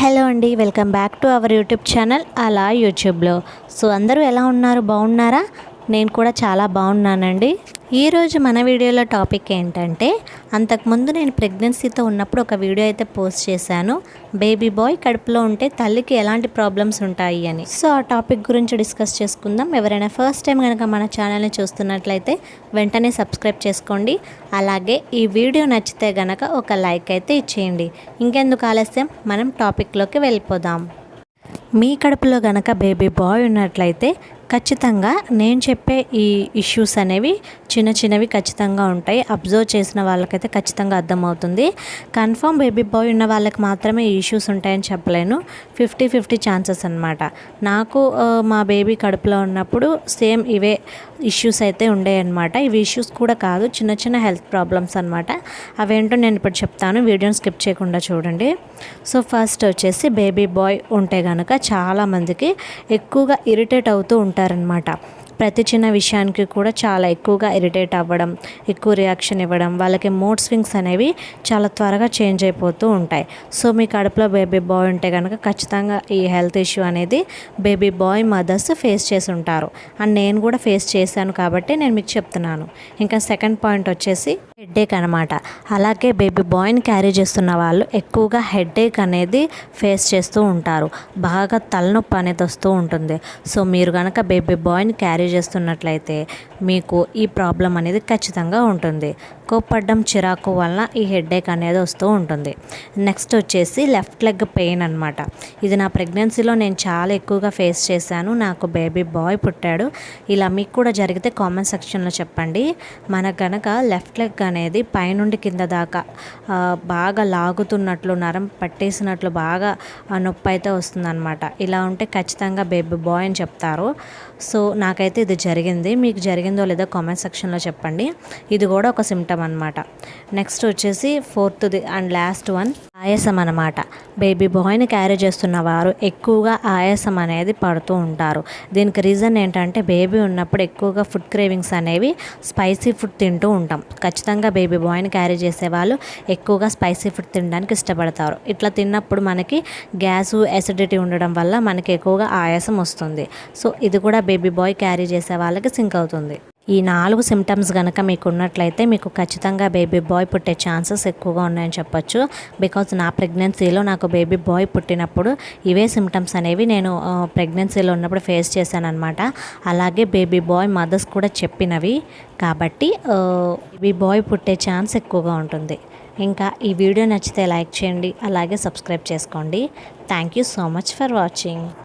Hello అండి welcome back to our YouTube channel అలా యూట్యూబ్లో. సో అందరూ ఎలా ఉన్నారు? బాగున్నారా? నేను కూడా చాలా బాగున్నానండి. ఈరోజు మన వీడియోలో టాపిక్ ఏంటంటే అంతకుముందు నేను ప్రెగ్నెన్సీతో ఉన్నప్పుడు ఒక వీడియో అయితే పోస్ట్ చేశాను. బేబీ బాయ్ కడుపులో ఉంటే తల్లికి ఎలాంటి ప్రాబ్లమ్స్ ఉంటాయి అని. సో ఆ టాపిక్ గురించి డిస్కస్ చేసుకుందాం. ఎవరైనా ఫస్ట్ టైం కనుక మన ఛానల్ని చూస్తున్నట్లయితే వెంటనే సబ్స్క్రైబ్ చేసుకోండి. అలాగే ఈ వీడియో నచ్చితే గనక ఒక లైక్ అయితే ఇచ్చేయండి. ఇంకెందుకు ఆలస్యం? మనం టాపిక్లోకి వెళ్ళిపోదాం. మీ కడుపులో గనక బేబీ బాయ్ ఉన్నట్లయితే ఖచ్చితంగా నేను చెప్పే ఈ ఇష్యూస్ అనేవి చిన్న చిన్నవి ఖచ్చితంగా ఉంటాయి. అబ్జర్వ్ చేసిన వాళ్ళకైతే ఖచ్చితంగా అర్థమవుతుంది. కన్ఫర్మ్ బేబీ బాయ్ ఉన్న వాళ్ళకి మాత్రమే ఈ ఇష్యూస్ ఉంటాయని చెప్పలేను. ఫిఫ్టీ ఫిఫ్టీ ఛాన్సెస్ అనమాట నాకు మా బేబీ కడుపులో ఉన్నప్పుడు సేమ్ ఇవే ఇష్యూస్ అయితే ఉండేయన్నమాట ఇవి ఇష్యూస్ కూడా కాదు చిన్న చిన్న హెల్త్ ప్రాబ్లమ్స్ అనమాట అవేంటో నేను ఇప్పుడు చెప్తాను. వీడియోని స్కిప్ చేయకుండా చూడండి. సో ఫస్ట్ వచ్చేసి బేబీ బాయ్ ఉంటే కనుక చాలామందికి ఎక్కువగా ఇరిటేట్ అవుతూ ఉంటారనమాట ప్రతి చిన్న విషయానికి కూడా చాలా ఎక్కువగా ఇరిటేట్ అవ్వడం ఎక్కువ రియాక్షన్ ఇవ్వడం వాళ్ళకి మూడ్ స్వింగ్స్ అనేవి చాలా త్వరగా చేంజ్ అయిపోతూ ఉంటాయి. సో మీ కడుపులో బేబీ బాయ్ ఉంటే కనుక ఖచ్చితంగా ఈ హెల్త్ ఇష్యూ అనేది బేబీ బాయ్ మదర్స్ ఫేస్ చేసి ఉంటారు. అండ్ నేను కూడా ఫేస్ చేశాను కాబట్టి నేను మీకు చెప్తున్నాను. ఇంకా సెకండ్ పాయింట్ వచ్చేసి హెడ్ఏక్ అనమాట అలాగే బేబీ బాయ్ని క్యారీ చేస్తున్న వాళ్ళు ఎక్కువగా హెడ్ఏక్ అనేది ఫేస్ చేస్తూ ఉంటారు. బాగా తలనొప్పి అనేది వస్తూ ఉంటుంది. సో మీరు కనుక బేబీ బాయ్ని క్యారీ చేస్తున్నట్లయితే మీకు ఈ ప్రాబ్లం అనేది ఖచ్చితంగా ఉంటుంది. కోప్పడ్డం చిరాకు వలన ఈ హెడ్ఏక్ అనేది వస్తూ ఉంటుంది. నెక్స్ట్ వచ్చేసి లెఫ్ట్ లెగ్ పెయిన్ అనమాట ఇది నా ప్రెగ్నెన్సీలో నేను చాలా ఎక్కువగా ఫేస్ చేశాను. నాకు బేబీ బాయ్ పుట్టాడు. ఇలా మీకు కూడా జరిగితే కామెంట్ సెక్షన్లో చెప్పండి. మనకు కనుక లెఫ్ట్ లెగ్ అనేది పైనుండి కింద దాకా బాగా లాగుతున్నట్లు నరం పట్టేసినట్లు బాగా నొప్పి అయితే వస్తుందన్నమాట. ఇలా ఉంటే ఖచ్చితంగా బేబీ బాయ్ అని చెప్తారు. సో నాకైతే ఇది జరిగింది. మీకు జరిగిందో లేదో కామెంట్ సెక్షన్లో చెప్పండి. ఇది కూడా ఒక సిమ్టమ్ అనమాట నెక్స్ట్ వచ్చేసి ఫోర్త్ది అండ్ లాస్ట్ వన్ ఆయాసం అనమాట బేబీ బాయ్ని క్యారీ చేస్తున్న వారు ఎక్కువగా ఆయాసం అనేది పడుతూ ఉంటారు. దీనికి రీజన్ ఏంటంటే బేబీ ఉన్నప్పుడు ఎక్కువగా ఫుడ్ క్రేవింగ్స్ అనేవి స్పైసీ ఫుడ్ తింటూ ఉంటాం. ఖచ్చితంగా బేబీ బాయ్ని క్యారీ చేసే వాళ్ళు ఎక్కువగా స్పైసీ ఫుడ్ తినడానికి ఇష్టపడతారు. ఇట్లా తిన్నప్పుడు మనకి గ్యాసు ఎసిడిటీ ఉండడం వల్ల మనకి ఎక్కువగా ఆయాసం వస్తుంది. సో ఇది కూడా బేబీ బాయ్ క్యారీ చేసే వాళ్ళకి సింక్ అవుతుంది. ఈ నాలుగు సిమ్టమ్స్ కనుక మీకు ఉన్నట్లయితే మీకు ఖచ్చితంగా బేబీ బాయ్ పుట్టే ఛాన్సెస్ ఎక్కువగా ఉన్నాయని చెప్పొచ్చు. బికాజ్ నా ప్రెగ్నెన్సీలో నాకు బేబీ బాయ్ పుట్టినప్పుడు ఇవే సిమ్టమ్స్ అనేవి నేను ప్రెగ్నెన్సీలో ఉన్నప్పుడు ఫేస్ చేశాను అనమాట అలాగే బేబీ బాయ్ మదర్స్ కూడా చెప్పినవి. కాబట్టి బేబీ బాయ్ పుట్టే ఛాన్స్ ఎక్కువగా ఉంటుంది. ఇంకా ఈ వీడియో నచ్చితే లైక్ చేయండి అలాగే సబ్స్క్రైబ్ చేసుకోండి. Thank you so much for watching